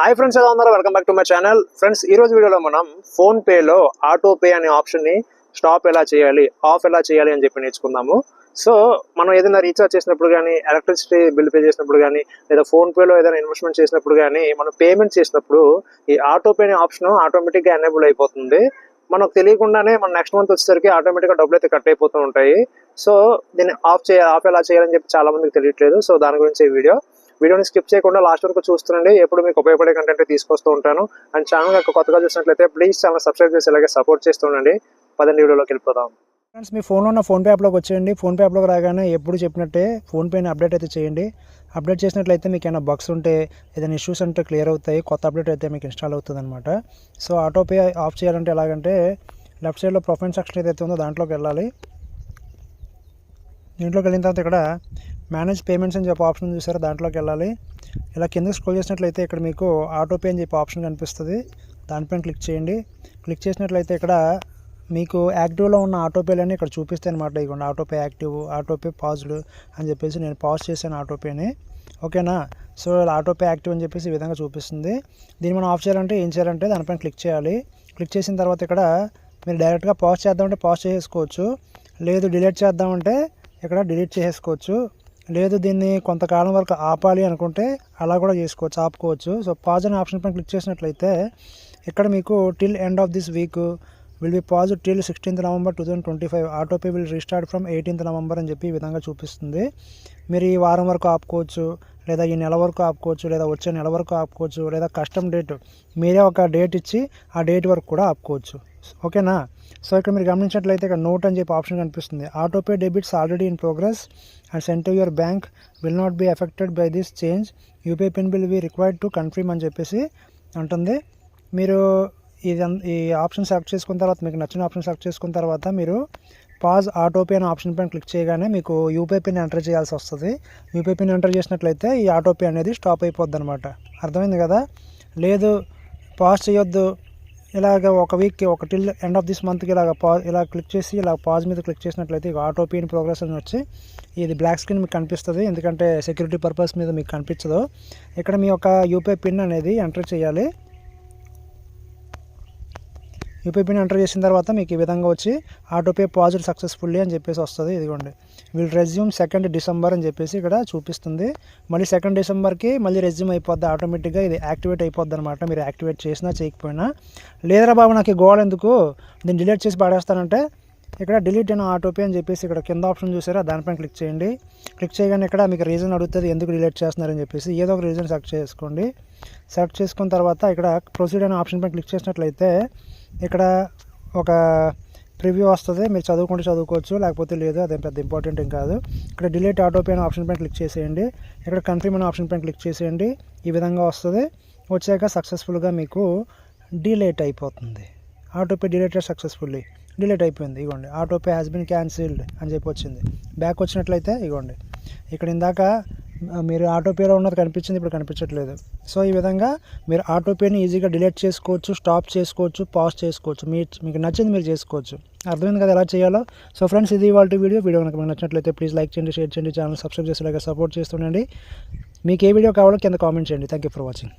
Hi friends ఎలా ఉన్నారు? Welcome back to my channel friends ఈ రోజు వీడియోలో మనం ఫోన్ పేలో ఆటో పే అనే ఆప్షన్ని స్టాప్ ఎలా చేయాలి ఆఫ్ ఎలా చేయాలి అని చెప్పి నేర్చుకుందాము. సో మనం ఏదైనా రీఛార్జ్ చేసినప్పుడు కానీ ఎలక్ట్రిసిటీ బిల్ పే చేసినప్పుడు కానీ లేదా ఫోన్ పేలో ఏదైనా ఇన్వెస్ట్మెంట్ చేసినప్పుడు కానీ మనం పేమెంట్ చేసినప్పుడు ఈ ఆటో పే అనే ఆప్షన్ ఆటోమేటిక్గా ఎనేబుల్ అయిపోతుంది. మనకు తెలియకుండానే మన నెక్స్ట్ మంత్ వచ్చేసరికి ఆటోమేటిక్గా డబ్బులు అయితే కట్ అయిపోతూ ఉంటాయి. సో దీన్ని ఆఫ్ చేయాలి ఆఫ్ ఎలా చేయాలని చెప్పి చాలా మందికి తెలియట్లేదు. సో దాని గురించి ఈ వీడియో వీడియోని స్కిప్ చేయకుండా లాస్ట్ వరకు చూస్తుండండి. ఎప్పుడు మీకు ఉపయోగపడే కంటెంట్ తీసుకొస్తూ ఉంటాను. అండ్ ఛానల్ యొక్క కొత్తగా చూసినట్లయితే ప్లీజ్ ఛానల్ సబ్స్క్రైబ్ చేసి ఇలాగే సపోర్ట్ చేస్తుండండి పదండి వీడియోలోకి వెళ్ళిపోదాం. ఫ్రెండ్స్ మీ ఫోన్లో ఉన్న ఫోన్పే యాప్లోకి వచ్చేయండి. ఫోన్పే యాప్లోకి రాగానే ఎప్పుడు చెప్పినట్టే ఫోన్పేని అప్డేట్ అయితే చేయండి. అప్డేట్ చేసినట్లయితే మీకు ఏమైనా బగ్స్ ఉంటే ఏదైనా ఇష్యూస్ ఉంటే క్లియర్ అవుతాయి. కొత్త అప్డేట్ అయితే మీకు ఇన్స్టాల్ అవుతుంది అనమాట సో ఆటోపే ఆఫ్ చేయాలంటే ఎలాగంటే లెఫ్ట్ సైడ్లో ప్రొఫైల్ సెక్షన్ ఏదైతే ఉందో దాంట్లోకి వెళ్ళాలి. దీంట్లోకి వెళ్ళిన తర్వాత ఇక్కడ మేనేజ్ పేమెంట్స్ అని చెప్పి ఆప్షన్ చూసారా? దాంట్లోకి వెళ్ళాలి. ఇలా కిందకి స్క్రోల్ చేసినట్లయితే ఇక్కడ మీకు ఆటోపే అని చెప్పి ఆప్షన్ కనిపిస్తుంది. దానిపైన క్లిక్ చేయండి. క్లిక్ చేసినట్లయితే ఇక్కడ మీకు యాక్టివ్లో ఉన్న ఆటోపేలన్నీ ఇక్కడ చూపిస్తాయి అనమాట ఇదిగోండి ఆటోపే యాక్టివ్ ఆటోపే పాజ్డ్ అని చెప్పేసి నేను పాజ్ చేశాను ఆటోపేని ఓకేనా సో ఆటోపే యాక్టివ్ అని చెప్పేసి ఈ విధంగా చూపిస్తుంది. దీన్ని మనం ఆఫ్ చేయాలంటే ఏం చేయాలంటే దానిపైన క్లిక్ చేయాలి. క్లిక్ చేసిన తర్వాత ఇక్కడ మీరు డైరెక్ట్గా పాజ్ చేద్దామంటే పాజ్ చేసుకోవచ్చు లేదు డిలీట్ చేద్దామంటే ఇక్కడ డిలీట్ చేసేసుకోవచ్చు. లేదు దీన్ని కొంతకాలం వరకు ఆపాలి అనుకుంటే అలా కూడా చేసుకోవచ్చు ఆపుకోవచ్చు. సో పాజ్ అనే ఆప్షన్ పైన క్లిక్ చేసినట్లయితే ఇక్కడ మీకు till end of this week will be pause till sixteenth November two thousand twenty five. Autopay will restart from eighteenth November అని చెప్పి ఈ విధంగా చూపిస్తుంది. మీరు ఈ వారం వరకు ఆపుకోవచ్చు లేదా ఈ నెల వరకు ఆపుకోవచ్చు లేదా వచ్చే నెల వరకు ఆపుకోవచ్చు లేదా కస్టమ్ డేట్ మీరే ఒక డేట్ ఇచ్చి ఆ డేట్ వరకు కూడా ఆపుకోవచ్చు. ఓకేనా? సో ఇక్కడ మీరు గమనించినట్లయితే ఇక్కడ నోట్ అని చెప్పి ఆప్షన్ కనిపిస్తుంది. Autopay debits already in progress and sent to your bank will not be affected by this change. UPI PIN will be required to confirm అని చెప్పేసి ఉంటుంది. మీరు ఇది ఈ ఆప్షన్ సెలెక్ట్ చేసుకున్న తర్వాత మీకు నచ్చిన ఆప్షన్ సెలెక్ట్ చేసుకున్న తర్వాత మీరు పాజ్ ఆటోపే అనే ఆప్షన్ పైన క్లిక్ చేయగానే మీకు యూపీఐ పిన్ ఎంటర్ చేయాల్సి వస్తుంది. యూపీఐ పిన్ ఎంటర్ చేసినట్లయితే ఈ ఆటోపే అనేది స్టాప్ అయిపోద్ది అనమాట అర్థమైంది కదా? లేదు పాజ్ చేయొద్దు ఇలాగ ఒక వీక్ ఒక టిల్ ఎండ్ ఆఫ్ దిస్ మంత్కి ఇలాగ పా ఇలా క్లిక్ చేసి ఇలా పాజ్ మీద క్లిక్ చేసినట్లయితే ఆటో పే ఇన్ ప్రోగ్రెస్ అని వచ్చి ఇది బ్లాక్ స్క్రీన్ మీకు కనిపిస్తుంది. ఎందుకంటే సెక్యూరిటీ పర్పస్ మీద మీకు కనిపించదు. ఇక్కడ మీ యొక్క యూపీఐ పిన్ అనేది ఎంటర్ చేయాలి. యూపీఐ పిన్ ఎంటర్ చేసిన తర్వాత మీకు ఈ విధంగా వచ్చి ఆటోపే పాజిటివ్ సక్సెస్ఫుల్లీ అని చెప్పేసి వస్తుంది. ఇదిగోండి. విల్ రెజ్యూమ్ సెకండ్ డిసెంబర్ అని చెప్పేసి ఇక్కడ చూపిస్తుంది. మళ్ళీ సెకండ్ డిసెంబర్కి మళ్ళీ రెజ్యూమ్ అయిపోద్ది ఆటోమేటిక్గా. ఇది యాక్టివేట్ అయిపోద్ది అనమాట మీరు యాక్టివేట్ చేసినా చేయకపోయినా. లేదరా బాబు నాకు గోల్ ఎందుకు? దీన్ని డిలీట్ చేసి పాడేస్తానంటే ఇక్కడ డిలీట్ అయిన ఆటోపే అని చెప్పేసి ఇక్కడ కింద ఆప్షన్ చూసారా? దానిపైన క్లిక్ చేయండి. క్లిక్ చేయగానే ఇక్కడ మీకు రీజన్ అడుగుతుంది ఎందుకు డిలీట్ చేస్తున్నారని చెప్పేసి. ఏదో ఒక రీజన్ సెలెక్ట్ చేసుకోండి. సెలెక్ట్ చేసుకున్న తర్వాత ఇక్కడ ప్రొసీడ్ అనే ఆప్షన్ పైన క్లిక్ చేసినట్లయితే ఇక్కడ ఒక ప్రివ్యూ వస్తుంది. మీరు చదువుకుంటే చదువుకోవచ్చు లేకపోతే లేదు అదేం పెద్ద ఇంపార్టెంట్ ఏం కాదు. ఇక్కడ డిలీట్ ఆటోపే అనే ఆప్షన్ పైన క్లిక్ చేసేయండి. ఇక్కడ కన్ఫర్మ్ అనే ఆప్షన్ పైన క్లిక్ చేసేయండి. ఈ విధంగా వస్తుంది. వచ్చాక సక్సెస్ఫుల్గా మీకు డిలేట్ అయిపోతుంది. ఆటోపే డిలేటెడ్ సక్సెస్ఫుల్లీ డిలేట్ అయిపోయింది. ఇగోండి. ఆటోపే హ్యాస్ బిన్ క్యాన్సిల్డ్ అని చెప్పి వచ్చింది. బ్యాక్ వచ్చినట్లయితే ఇగోండి. ఇక్కడ ఇందాక మీరు ఆటోపేలో ఉన్నది కనిపించింది ఇప్పుడు కనిపించట్లేదు. సో ఈ విధంగా మీరు ఆటోపేని ఈజీగా డిలీట్ చేసుకోవచ్చు స్టాప్ చేసుకోవచ్చు పాజ్ చేసుకోవచ్చు. మీ మీకు నచ్చింది మీరు చేసుకోవచ్చు. అర్థమైంది కదా ఎలా చేయాలో? సో ఫ్రెండ్స్ ఇది వాళ్ళ వీడియో. వీడియో కనుక మీకు నచ్చినట్లయితే ప్లీజ్ లైక్ చేయండి షేర్ చేయండి ఛానల్ సబ్స్క్రైబ్ చేసేలాగా సపోర్ట్ చేస్తుండండి. మీకు ఏ వీడియో కావాలో కింద కామెంట్ చేయండి. Thank you for watching